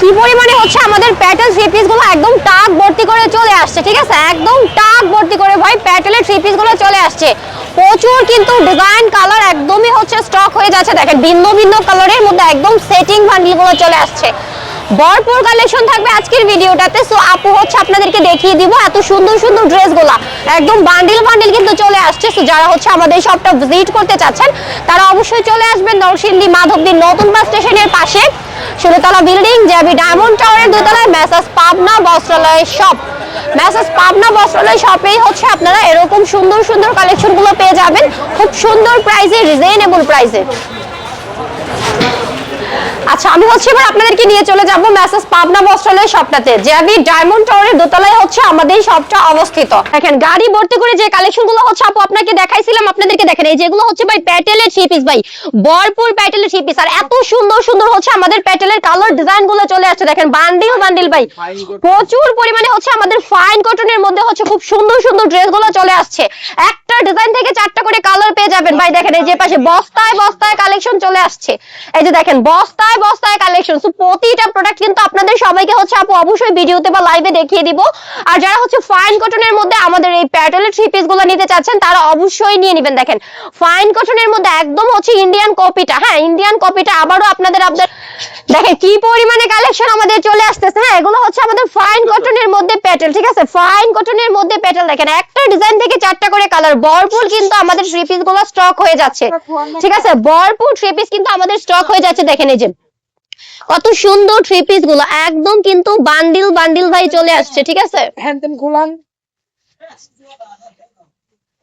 কি পরিমাণে হচ্ছে আমাদের প্যাটেল থ্রি পিসগুলো একদম টাক ভর্তি করে চলে আসছে, ঠিক আছে? একদম টাক ভর্তি করে ভাই প্যাটেলের থ্রি পিসগুলো চলে আসছে। প্রচুর কিন্তু ডিজাইন কালার একদমই হচ্ছে স্টক হয়ে যাচ্ছে। দেখেন, ভিন্ন ভিন্ন কালারের মধ্যে একদম সেটিং বান্ডিলগুলো চলে আসছে। ভরপুর কালেকশন থাকবে আজকের ভিডিওটাতে। সো আপু হচ্ছে আপনাদেরকে দেখিয়ে দিব এত সুন্দর সুন্দর ড্রেসগুলো একদম বান্ডিল বান্ডিল কিন্তু চলে আসছে। সো যারা হচ্ছে আমাদের শপটা ভিজিট করতে চাচ্ছেন, তারা অবশ্যই চলে আসবেন নরসিংদী মাধবদীর নতুন বাস স্টেশনের পাশে। ষোলোতলা বিল্ডিং জ্যাবি ডায়মন্ড টাওয়ারের দোতলায় massage Pabna Bastralay shop. Massage Pabna Bastralay শপেই হচ্ছে আপনারা এরকম সুন্দর সুন্দর কালেকশনগুলো পেয়ে যাবেন। খুব সুন্দর প্রাইসে রিজনেবল প্রাইসে আচ্ছা আমি হচ্ছে এবার আপনাদেরকে নিয়ে চলে যাব মেসেজ পাবনা বস্ত্রালয় শপটাতে জ্যাবি ডায়মন্ড টাওয়ারের দোতলায় হচ্ছে আমাদের শপটা অবস্থিত। দেখেন গাড়ি ভর্তি করে যে কালেকশনগুলো হচ্ছে আপু আপনাকে দেখাইছিলাম আপনাদেরকে দেখেন এই যেগুলো হচ্ছে ভাই প্যাটেলের থ্রি পিস ভাই ভরপুর প্যাটেলের থ্রি পিস আর এত সুন্দর সুন্দর হচ্ছে আমাদের প্যাটেলের কালার ডিজাইনগুলো চলে আসছে। দেখেন বান্ডিল বান্ডিল ভাই। প্রচুর পরিমাণে হচ্ছে আমাদের ফাইন কটনের মধ্যে হচ্ছে খুব সুন্দর সুন্দর ড্রেসগুলো চলে আসছে। একটা ডিজাইন থেকে চারটা করে কালার পেয়ে যাবেন। ভাই দেখেন এই যে পাশে বস্তায় বস্তায় কালেকশন চলে আসছে। এই যে দেখেন বস্তায় বস্তায় কালেকশন সো প্রতিটা প্রোডাক্ট কিন্তু আপনাদের সবাইকে হচ্ছে আপু অবশ্যই ভিডিওতে বা লাইভে দেখিয়ে দিব। আর যারা হচ্ছে ফাইন কটনের মধ্যে আমাদের এই প্যাটেলের থ্রি পিসগুলো নিতে চাচ্ছেন তারা অবশ্যই নিয়ে নেবেন। দেখেন ফাইন কটনের মধ্যে একদম হচ্ছে ইন্ডিয়ান কপিটা হ্যাঁ ইন্ডিয়ান কপিটা আবারও আপনাদের আপনাদের দেখেন কি পরিমাণে কালেকশন আমাদের চলে আসতেছে। হ্যাঁ এগুলো হচ্ছে আমাদের ফাইন কটনের মধ্যে প্যাটেল ঠিক আছে? ফাইন কটনের মধ্যে প্যাটেল দেখেন একটা ডিজাইন থেকে চারটা করে কালার ভরপুর কিন্তু আমাদের থ্রি পিসগুলো স্টক হয়ে যাচ্ছে। ঠিক আছে? ভরপুর থ্রি পিস কিন্তু আমাদের স্টক হয়ে যাচ্ছে। দেখেন এই যে কত সুন্দর থ্রি পিসগুলো। একদম কিন্তু বান্ডিল বান্ডিল ভাই চলে আসছে, ঠিক আছে? হ্যান্ডেন খোলান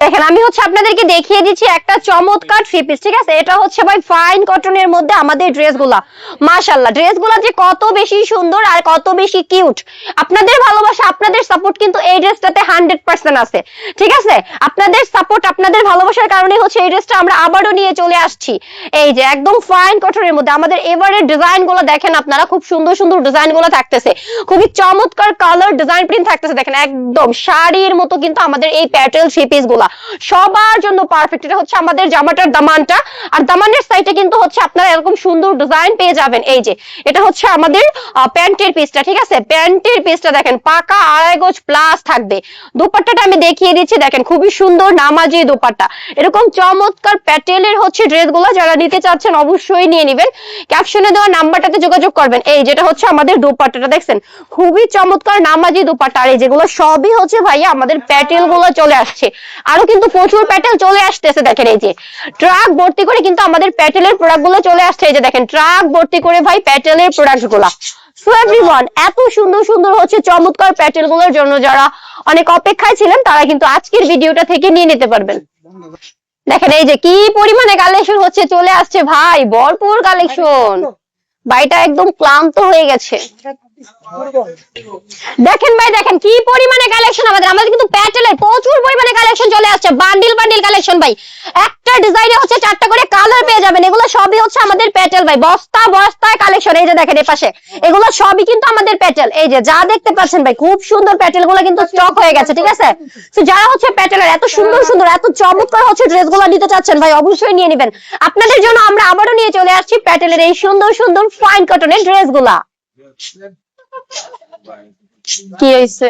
দেখেন, আমি হচ্ছে আপনাদেরকে দেখিয়ে দিচ্ছি একটা চমৎকার থ্রি পিস ঠিক আছে? এটা হচ্ছে ভাই ফাইন কটনের মধ্যে আমাদের ড্রেসগুলা। মাশাল্লাহ ড্রেসগুলা যে কত বেশি সুন্দর আর কত বেশি কিউট আপনাদের ভালোবাসা, আপনাদের সাপোর্ট কিন্তু এই ড্রেসটাতে হান্ড্রেড পার্সেন্ট আছে, ঠিক আছে? আপনাদের সাপোর্ট আপনাদের ভালোবাসার কারণে হচ্ছে এই ড্রেসটা আমরা আবারও নিয়ে চলে আসছি। এই যে একদম ফাইন কটনের মধ্যে আমাদের এবারের ডিজাইনগুলো দেখেন আপনারা, খুব সুন্দর সুন্দর ডিজাইনগুলো থাকতেছে। খুবই চমৎকার কালার ডিজাইন প্রিন্ট থাকতেছে, দেখেন, একদম শাড়ির মতো কিন্তু আমাদের এই প্যাটেল থ্রি পিস গুলা সবার জন্য পারফেক্ট এটা হচ্ছে আমাদের জামাটার দামানটা। আর দামানের সাইডে কিন্তু হচ্ছে আপনারা এরকম সুন্দর ডিজাইন পেয়ে যাবেন। এই যে, এটা হচ্ছে আমাদের প্যান্টের পিসটা ঠিক আছে? প্যান্টের পিসটা দেখেন, পাকা আড়াই গজ প্লাস থাকবে। দুপাট্টাটা আমি দেখিয়ে দিচ্ছি, দেখেন, খুবই সুন্দর নামাজি দুপাট্টা। এরকম চমৎকার প্যাটেলের হচ্ছে ড্রেসগুলো যারা নিতে চাচ্ছেন, অবশ্যই নিয়ে নেবেন। ক্যাপশনে দেওয়া নাম্বারটাতে যোগাযোগ করবেন। এই যেটা হচ্ছে আমাদের দুপাট্টাটা, দেখছেন? খুবই চমৎকার নামাজি দুপাট্টা। আর এই যেগুলো সবই হচ্ছে ভাইয়া আমাদের প্যাটেলগুলো চলে আসছে। আরও কিন্তু প্রচুর প্যাটেল চলে আসতেছে, দেখেন এই যে। ট্রাক ভর্তি করে কিন্তু আমাদের প্যাটেলের প্রোডাক্টগুলো চলে আসছে, এই যে দেখেন ট্রাক ভর্তি করে ভাই প্যাটেলের প্রোডাক্টগুলা। এত সুন্দর সুন্দর হচ্ছে চমৎকার প্যাটেলগুলোর জন্য যারা অনেক অপেক্ষায় ছিলেন, তারা কিন্তু আজকের ভিডিওটা থেকে নিয়ে নিতে পারবেন। দেখেন এই যে কি পরিমাণে কালেকশন হচ্ছে, চলে আসছে ভাই, ভরপুর কালেকশন ভাইটা একদম ক্লান্ত হয়ে গেছে। দেখেন ভাই, দেখেন কি পরিমাণে কালেকশন আমাদের। আমাদের কিন্তু প্যাটেলের প্রচুর পরিমাণে কালেকশন চলে আসছে। বান্ডিল বান্ডিল কালেকশন ভাই। একটা ডিজাইনে হচ্ছে চারটা করে কালার পেয়ে যাবেন। এগুলো সবই হচ্ছে আমাদের প্যাটেল ভাই। বস্তা, বস্তায় কালেকশন এই যে দেখেন এই পাশে। এগুলো সবই কিন্তু আমাদের প্যাটেল এই যে যা দেখতে পাচ্ছেন ভাই, খুব সুন্দর প্যাটেলগুলো কিন্তু স্টক হয়ে গেছে, ঠিক আছে? তো যারা হচ্ছে প্যাটেলের এত সুন্দর সুন্দর, এত চমৎকার হচ্ছে ড্রেসগুলো নিতে চাচ্ছেন ভাই, অবশ্যই নিয়ে নেবেন। আপনাদের জন্য আমরা আবারও নিয়ে চলে আসছি প্যাটেলের এই সুন্দর সুন্দর ফাইন কটনের ড্রেসগুলা। কি হয়েছে